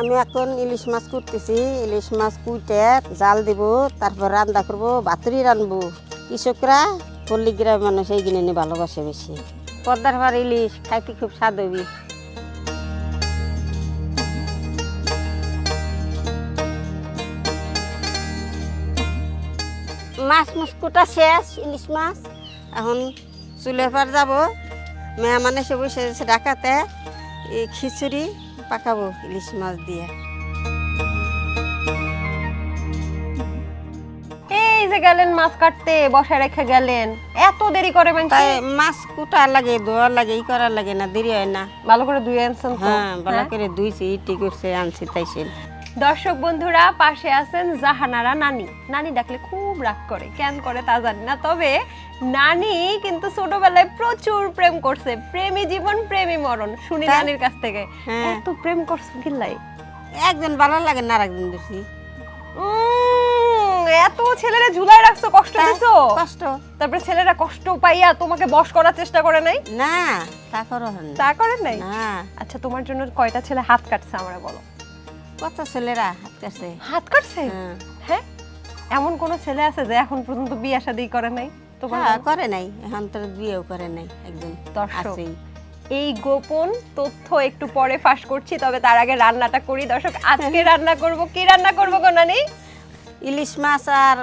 আমি এখন ইলিশ মাছ করতেছি ইলিশ মাছ কুইটে জাল দিব, তারপর রান্না করব, বাতুরি রানবো। কৃষকরা পল্লী গ্রামের মানুষ এই কিনে ভালোবাসে বেশি। পদ্মার ভার ইলিশ খাইতে খুব স্বাদ হবি। মাছ মুছ কুটা শেষ, ইলিশ মাছ। এখন চুলের পার যাব। মেহমান এসে বসে ডাকাতে খিচুড়ি পাকাবো ইলিশ মাছ দিয়ে। এই যে গেলেন মাছ কাটতে বসে রেখে গেলেন। এত দেরি করে মানে তাই মাছ কুটা লাগে ধোয়া লাগে ই লাগে না দেরি হয় না। ভালো করে ধুয়ে আনছেন তো? হ্যাঁ ভালো হ্যাঁ? করে ধুইছি ইটি করছে আনছি তাইছে দর্শক বন্ধুরা পাশে আছেন জাহানারা নানি। নানি ডাকলে খুব রাগ করে কেন করে তা জানি না। তবে নানি কিন্তু ছোটবেলায় প্রচুর প্রেম করছে প্রেমী জীবন প্রেমী মরণ। শুনি নানির কাছ থেকে হ্যাঁ। এত প্রেম করছে কিল্লাই একজন ভালো লাগে না আর একজন বেশি এত ছেলেরা ঝুলাই রাখছো কষ্ট দিছো? কষ্ট। তারপরে ছেলেরা কষ্ট পাইয়া তোমাকে বশ করার চেষ্টা করে নাই? না তা করো না তা করে নাই? না। আচ্ছা তোমার জন্য কয়টা ছেলে হাত কাটছে আমরা বলো। কত ছেলেরা হাত কাছে হাত কাটছে? হ্যাঁ। হ্যাঁ? এমন কোন ছেলে আছে যে এখন পর্যন্ত বিয়ে শাদী করে নাই? তোমার হ্যাঁ, করে নাই। এখন তো বিয়েও করে নাই একজন দর্শক। এই গোপন তথ্য একটু পরে ফাঁস করছি তবে তার আগে রান্নাটা করি। দর্শক আজকে রান্না করব কি রান্না করব নানি? ইলিশ মাছ আর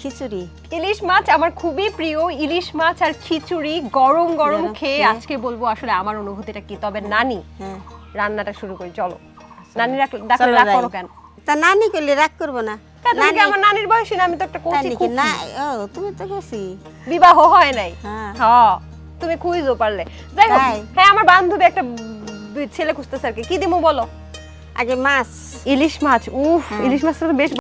খিচুড়ি। ইলিশ মাছ আমার খুবই প্রিয়। ইলিশ মাছ আর খিচুড়ি গরম গরম খেয়ে। আজকে বলব আসলে আমার অনুভূতিটা কি? তবে নানি হ্যাঁ। রান্নাটা শুরু করি চলো। নানি ডাকলে রাগ করো কেন? তা নানি করলে রাগ করব না। তুমি কি আমার নানির বয়সী না? আমি তো একটা তাই কচি নাকি? খুকি। না ও তুমি তো গেছি বিবাহ হয় নাই। হ্যাঁ। তুমি খুঁজো পারলে। যাই হোক হ্যাঁ আমার বান্ধবী একটা ছেলে খুঁজতেছে আর কি। কি দিমু বলো? আগে মাছ। ইলিশ মাছ উফ হ্যাঁ। ইলিশ মাছটা তো বেশ